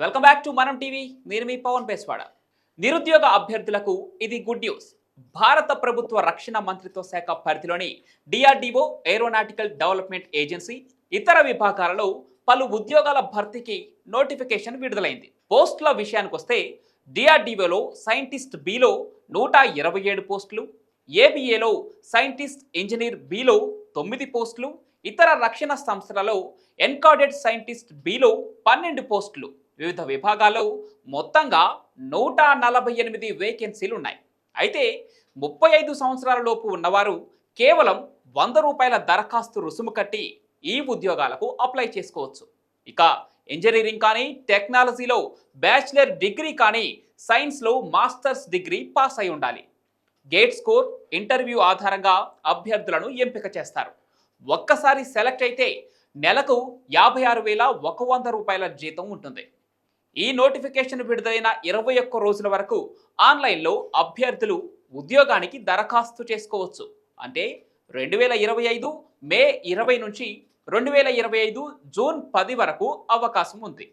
Welcome back to Manam TV నేను మీ పవన్ పేస్వాడ నిరుద్యోగ అభ్యర్థులకు ఇది గుడ్ న్యూస్ భారత ప్రభుత్వ రక్షణ మంత్రిత్వ శాఖ పరిధిలోని డిఆర్డిఓ ఏరోనాటికల్ డెవలప్మెంట్ ఏజెన్సీ ఇతర విభాగాలలో పలు ఉద్యోగాల భర్తీకి నోటిఫికేషన్ విడుదలైంది. పోస్టుల విషయానికి వస్తే డిఆర్డిఓలో సైంటిస్ట్ బిలో నూట ఇరవై ఏడు పోస్టులు ఏబిఏలో సైంటిస్ట్ ఇంజనీర్ బిలో తొమ్మిది పోస్టులు ఇతర రక్షణ సంస్థలలో ఎన్కాడెడ్ సైంటిస్ట్ బిలో పన్నెండు పోస్టులు. వివిధ విభాగాల్లో మొత్తంగా నూట నలభై ఎనిమిది వేకెన్సీలు ఉన్నాయి. అయితే ముప్పై ఐదు సంవత్సరాల లోపు ఉన్నవారు కేవలం వంద రూపాయల దరఖాస్తు రుసుము కట్టి ఈ ఉద్యోగాలకు అప్లై చేసుకోవచ్చు. ఇక ఇంజనీరింగ్ కానీ టెక్నాలజీలో బ్యాచిలర్ డిగ్రీ కానీ సైన్స్లో మాస్టర్స్ డిగ్రీ పాస్ అయి ఉండాలి. గేట్ స్కోర్ ఇంటర్వ్యూ ఆధారంగా అభ్యర్థులను ఎంపిక చేస్తారు. ఒక్కసారి సెలెక్ట్ అయితే నెలకు యాభై ఆరు వేల ఒక వంద రూపాయల జీతం ఉంటుంది. ఈ నోటిఫికేషన్ విడుదలైన ఇరవై ఒక్క రోజుల వరకు ఆన్లైన్లో అభ్యర్థులు ఉద్యోగానికి దరఖాస్తు చేసుకోవచ్చు. అంటే రెండు వేల ఇరవై ఐదు మే ఇరవై నుంచి రెండు వేల ఇరవై ఐదు జూన్ పది వరకు అవకాశం ఉంది.